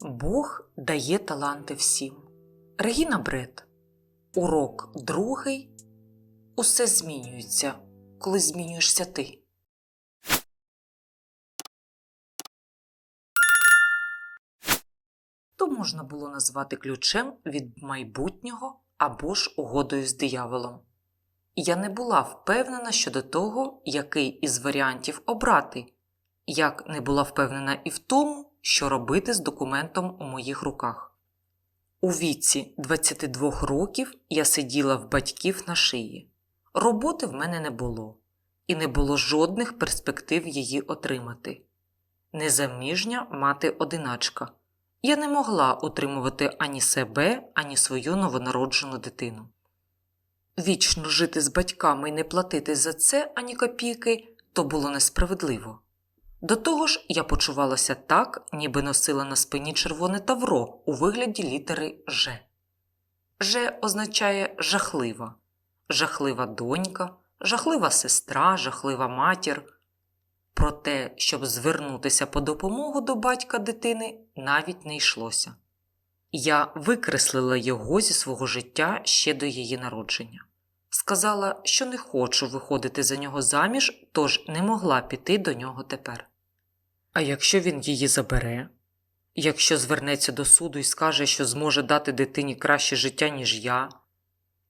Бог дає таланти всім. Регіна Бред. Урок другий. Усе змінюється, коли змінюєшся ти. То можна було назвати ключем від майбутнього або ж угодою з дияволом. Я не була впевнена щодо того, який із варіантів обрати, як не була впевнена і в тому, що робити з документом у моїх руках. У віці 22 років я сиділа в батьків на шиї. Роботи в мене не було, і не було жодних перспектив її отримати. Незаміжня мати одиначка. Я не могла утримувати ані себе, ані свою новонароджену дитину. Вічно жити з батьками і не платити за це ані копійки то було несправедливо. До того ж, я почувалася так, ніби носила на спині червоне тавро у вигляді літери Ж. Ж означає жахлива, жахлива донька, жахлива сестра, жахлива матір. Про те, щоб звернутися по допомогу до батька дитини, навіть не йшлося. Я викреслила його зі свого життя ще до її народження. Сказала, що не хочу виходити за нього заміж, тож не могла піти до нього тепер. А якщо він її забере? Якщо звернеться до суду і скаже, що зможе дати дитині краще життя, ніж я,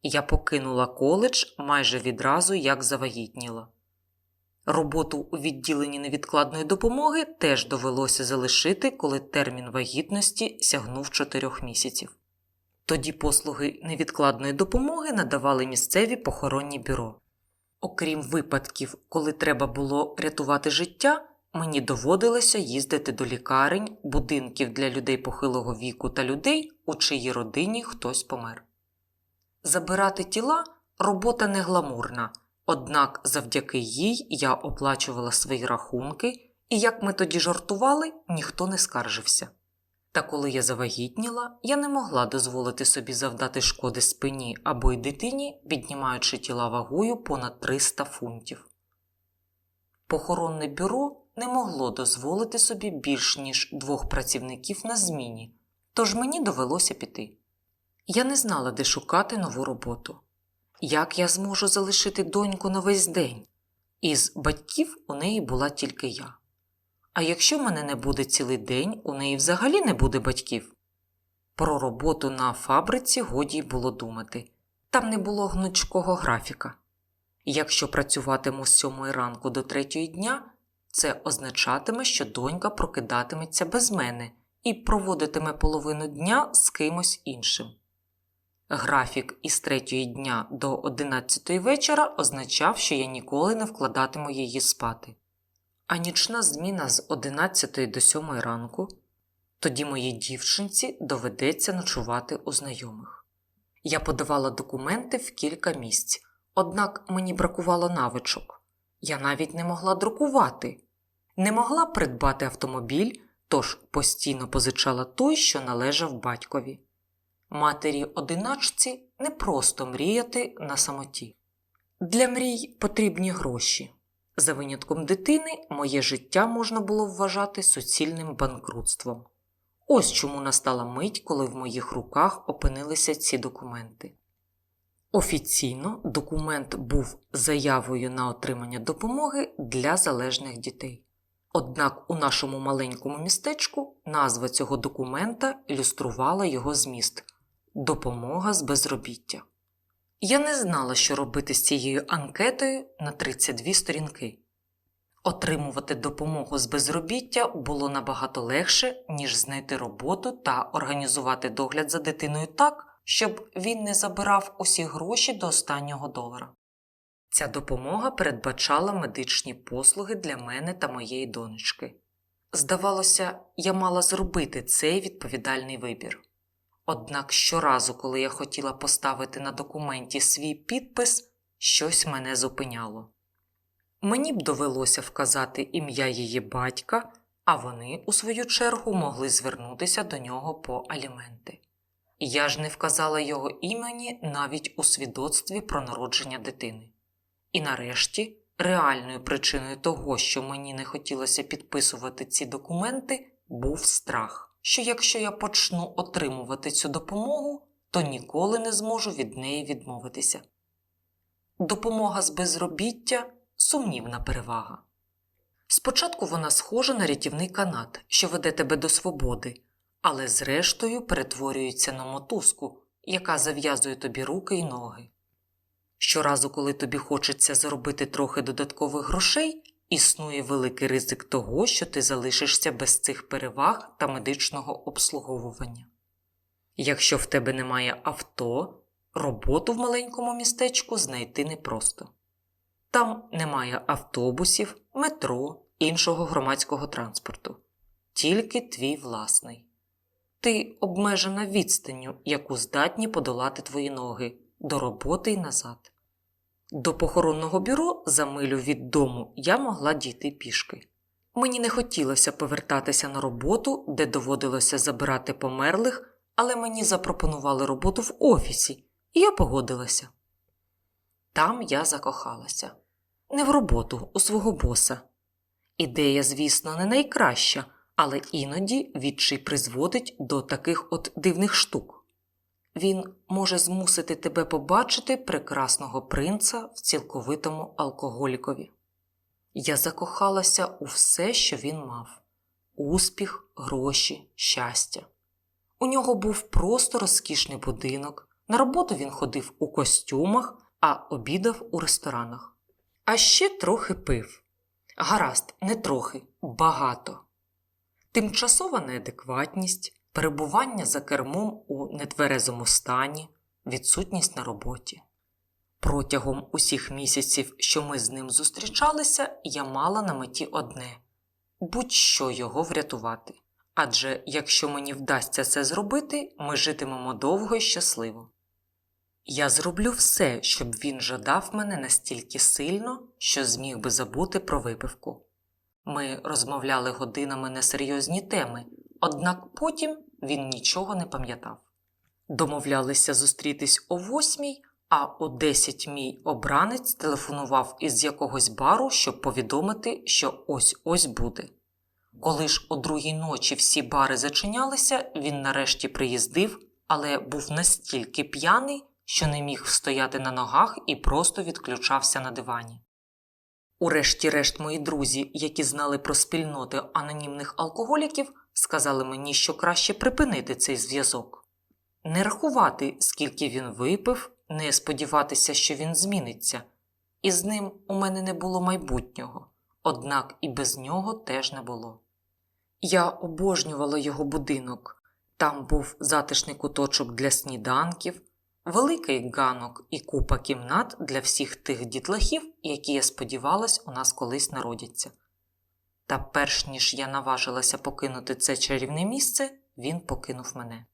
я покинула коледж майже відразу, як завагітніла. Роботу у відділенні невідкладної допомоги теж довелося залишити, коли термін вагітності сягнув 4 місяців. Тоді послуги невідкладної допомоги надавали місцеві похоронні бюро. Окрім випадків, коли треба було рятувати життя, мені доводилося їздити до лікарень, будинків для людей похилого віку та людей, у чиїй родині хтось помер. Забирати тіла робота не гламурна, однак завдяки їй я оплачувала свої рахунки, і, як ми тоді жартували, ніхто не скаржився. Та коли я завагітніла, я не могла дозволити собі завдати шкоди спині або й дитині, піднімаючи тіла вагою понад 300 фунтів. Похоронне бюро не могло дозволити собі більш ніж двох працівників на зміні, тож мені довелося піти. Я не знала, де шукати нову роботу. Як я зможу залишити доньку на весь день? Із батьків у неї була тільки я. А якщо мене не буде цілий день, у неї взагалі не буде батьків. Про роботу на фабриці годі було думати там не було гнучкого графіка. Якщо працюватиму з сьомої ранку до третьої дня, це означатиме, що донька прокидатиметься без мене і проводитиме половину дня з кимось іншим. Графік із третьої дня до одинадцятої вечора означав, що я ніколи не вкладатиму її спати. А нічна зміна з 11 до 7 ранку, тоді моїй дівчинці доведеться ночувати у знайомих. Я подавала документи в кілька місць, однак мені бракувало навичок. Я навіть не могла друкувати, не могла придбати автомобіль, тож постійно позичала той, що належав батькові. Матері одиначці не просто мріяти на самоті. Для мрій потрібні гроші. За винятком дитини, моє життя можна було вважати суцільним банкрутством. Ось чому настала мить, коли в моїх руках опинилися ці документи. Офіційно документ був заявою на отримання допомоги для залежних дітей. Однак у нашому маленькому містечку назва цього документа ілюструвала його зміст Допомога з безробіття. Я не знала, що робити з цією анкетою на 32 сторінки. Отримувати допомогу з безробіття було набагато легше, ніж знайти роботу та організувати догляд за дитиною так, щоб він не забирав усі гроші до останнього долара. Ця допомога передбачала медичні послуги для мене та моєї донечки. Здавалося, я мала зробити цей відповідальний вибір. Однак щоразу, коли я хотіла поставити на документі свій підпис, щось мене зупиняло. Мені б довелося вказати ім'я її батька, а вони, у свою чергу, могли звернутися до нього по аліменти. Я ж не вказала його імені навіть у свідоцтві про народження дитини. І нарешті, реальною причиною того, що мені не хотілося підписувати ці документи, був страх що якщо я почну отримувати цю допомогу, то ніколи не зможу від неї відмовитися. Допомога з безробіття сумнівна перевага. Спочатку вона схожа на рятівний канат, що веде тебе до свободи, але зрештою перетворюється на мотузку, яка зав'язує тобі руки й ноги. Щоразу, коли тобі хочеться заробити трохи додаткових грошей, існує великий ризик того, що ти залишишся без цих переваг та медичного обслуговування. Якщо в тебе немає авто, роботу в маленькому містечку знайти непросто. Там немає автобусів, метро, іншого громадського транспорту, тільки твій власний. Ти обмежена відстанню, яку здатні подолати твої ноги до роботи й назад. До похоронного бюро за милю від дому я могла дійти пішки. Мені не хотілося повертатися на роботу, де доводилося забирати померлих, але мені запропонували роботу в офісі, і я погодилася. Там я закохалася. Не в роботу, у свого боса. Ідея, звісно, не найкраща, але іноді відчай призводить до таких от дивних штук. Він може змусити тебе побачити прекрасного принца в цілковитому алкоголікові. Я закохалася у все, що він мав успіх, гроші, щастя. У нього був просто розкішний будинок, на роботу він ходив у костюмах, а обідав у ресторанах. А ще трохи пив. Гаразд, не трохи, багато. Тимчасова неадекватність, перебування за кермом у нетверезому стані, відсутність на роботі. Протягом усіх місяців, що ми з ним зустрічалися, я мала на меті одне будь-що його врятувати. Адже якщо мені вдасться це зробити, ми житимемо довго і щасливо. Я зроблю все, щоб він жадав мене настільки сильно, що зміг би забути про випивку. Ми розмовляли годинами на серйозні теми, однак потім він нічого не пам'ятав. Домовлялися зустрітись о восьмій, а о десять мій обранець телефонував із якогось бару, щоб повідомити, що ось ось буде. Коли ж о другій ночі всі бари зачинялися, він нарешті приїздив, але був настільки п'яний, що не міг стояти на ногах і просто відключався на дивані. Урешті-решт, мої друзі, які знали про спільноти анонімних алкоголіків, сказали мені, що краще припинити цей зв'язок. Не рахувати, скільки він випив, не сподіватися, що він зміниться, і з ним у мене не було майбутнього, однак і без нього теж не було. Я обожнювала його будинок. Там був затишний куточок для сніданків, великий ганок і купа кімнат для всіх тих дітлахів, які, я сподівалась, у нас колись народяться. Та перш ніж я наважилася покинути це чарівне місце, він покинув мене.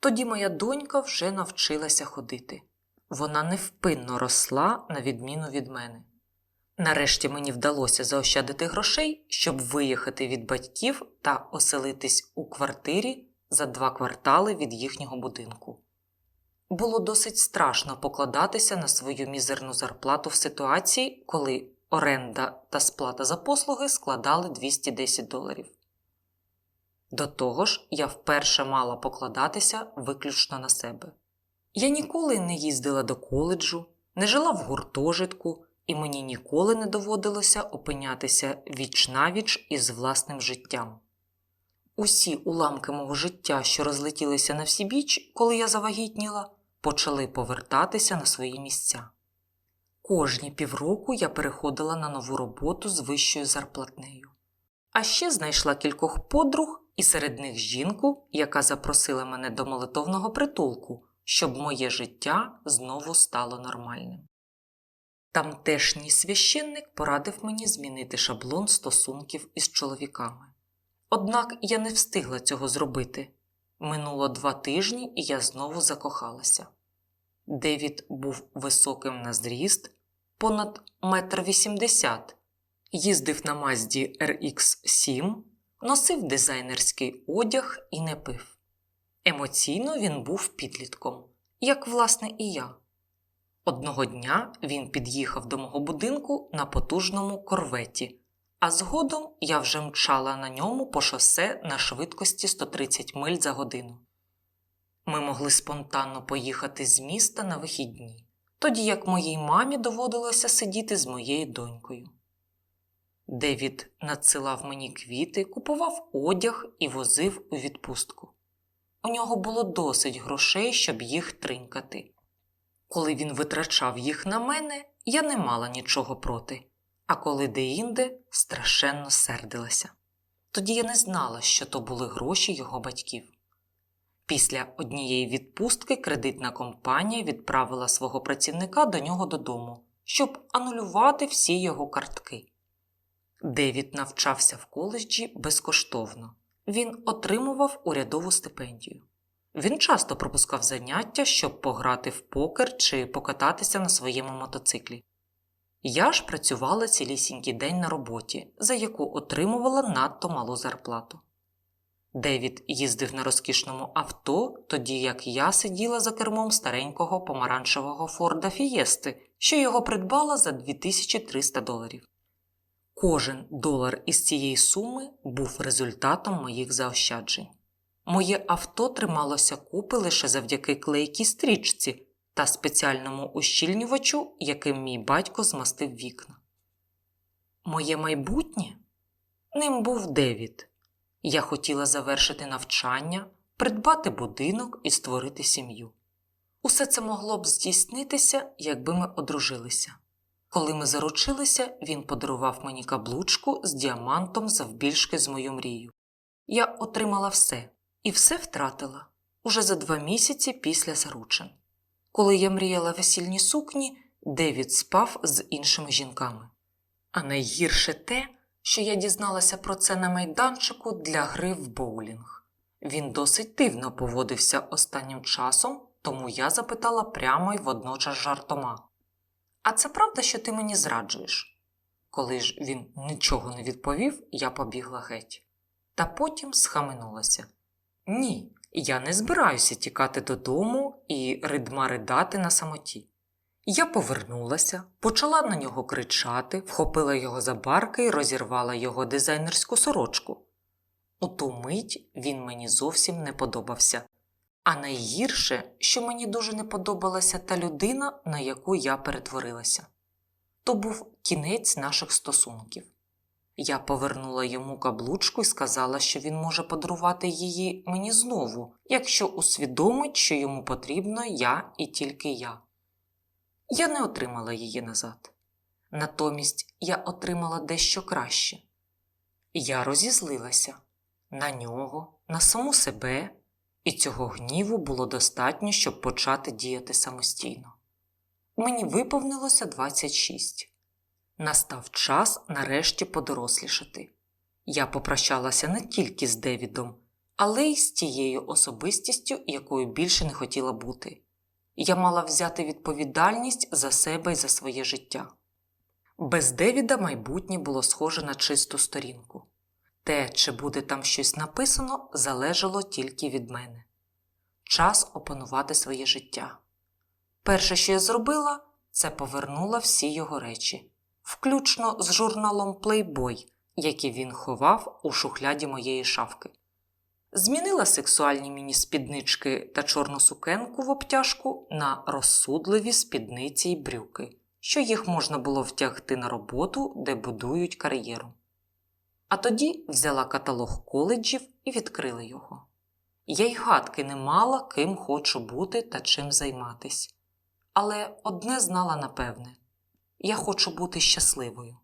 Тоді моя донька вже навчилася ходити. Вона невпинно росла, на відміну від мене. Нарешті мені вдалося заощадити грошей, щоб виїхати від батьків та оселитись у квартирі за два квартали від їхнього будинку. Було досить страшно покладатися на свою мізерну зарплату в ситуації, коли оренда та сплата за послуги складали 210 доларів. До того ж, я вперше мала покладатися виключно на себе. Я ніколи не їздила до коледжу, не жила в гуртожитку, і мені ніколи не доводилося опинятися віч навіч із власним життям. Усі уламки мого життя, що розлетілися на всі біч, коли я завагітніла, почали повертатися на свої місця. Кожні півроку я переходила на нову роботу з вищою зарплатнею. А ще знайшла кількох подруг, і серед них жінку, яка запросила мене до молитовного притулку, щоб моє життя знову стало нормальним. Тамтешній священник порадив мені змінити шаблон стосунків із чоловіками. Однак я не встигла цього зробити. Минуло два тижні, і я знову закохалася. Девід був високим на зріст, понад метр вісімдесят, їздив на Мазді RX7, носив дизайнерський одяг і не пив. Емоційно він був підлітком, як власне і я. Одного дня він під'їхав до мого будинку на потужному корветі, а згодом я вже мчала на ньому по шосе на швидкості 130 миль за годину. Ми могли спонтанно поїхати з міста на вихідні, тоді як моїй мамі доводилося сидіти з моєю донькою. Девід надсилав мені квіти, купував одяг і возив у відпустку. У нього було досить грошей, щоб їх тринькати. Коли він витрачав їх на мене, я не мала нічого проти, а коли деінде страшенно сердилася. Тоді я не знала, що то були гроші його батьків. Після однієї відпустки кредитна компанія відправила свого працівника до нього додому, щоб анулювати всі його картки. Девід навчався в коледжі безкоштовно. Він отримував урядову стипендію. Він часто пропускав заняття, щоб пограти в покер чи покататися на своєму мотоциклі. Я ж працювала цілісінький день на роботі, за яку отримувала надто малу зарплату. Девід їздив на розкішному авто, тоді як я сиділа за кермом старенького помаранчевого Форда Фієсти, що його придбала за 2300 доларів. Кожен долар із цієї суми був результатом моїх заощаджень. Моє авто трималося купи лише завдяки клейкій стрічці та спеціальному ущільнювачу, яким мій батько змастив вікна. Моє майбутнє ним був Девід. Я хотіла завершити навчання, придбати будинок і створити сім'ю. Усе це могло б здійснитися, якби ми одружилися. Коли ми заручилися, він подарував мені каблучку з діамантом завбільшки з мою мрію. Я отримала все і все втратила уже за два місяці після заручин. Коли я мріяла весільні сукні, Девід спав з іншими жінками. А найгірше те, що я дізналася про це на майданчику для гри в боулінг. Він досить дивно поводився останнім часом, тому я запитала прямо й водночас жартома. А це правда, що ти мені зраджуєш? Коли ж він нічого не відповів, я побігла геть. Та потім схаменулася. Ні, я не збираюся тікати додому і ридма ридати на самоті. Я повернулася, почала на нього кричати, вхопила його за барки і розірвала його дизайнерську сорочку. У ту мить він мені зовсім не подобався. А найгірше, що мені дуже не подобалася та людина, на яку я перетворилася. То був кінець наших стосунків. Я повернула йому каблучку і сказала, що він може подарувати її мені знову, якщо усвідомить, що йому потрібно я і тільки я. Я не отримала її назад. Натомість я отримала дещо краще. Я розізлилася на нього, на саму себе, і цього гніву було достатньо, щоб почати діяти самостійно. Мені виповнилося 26. Настав час нарешті подорослішати. Я попрощалася не тільки з Девідом, але й з тією особистістю, якою більше не хотіла бути. Я мала взяти відповідальність за себе і за своє життя. Без Девіда майбутнє було схоже на чисту сторінку. Те, чи буде там щось написано, залежало тільки від мене. Час опанувати своє життя. Перше, що я зробила, це повернула всі його речі, включно з журналом Playboy, який він ховав у шухляді моєї шафки. Змінила сексуальні міні-спіднички та чорну сукенку в обтяжку на розсудливі спідниці й брюки, що їх можна було втягти на роботу, де будують кар'єру. А тоді взяла каталог коледжів і відкрила його. Я й гадки не мала, ким хочу бути та чим займатись. Але одне знала напевне я хочу бути щасливою.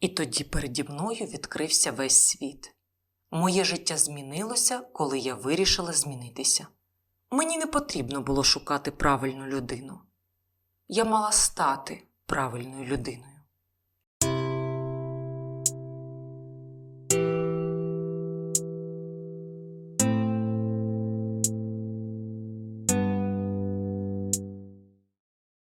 І тоді переді мною відкрився весь світ. Моє життя змінилося, коли я вирішила змінитися. Мені не потрібно було шукати правильну людину. Я мала стати правильною людиною.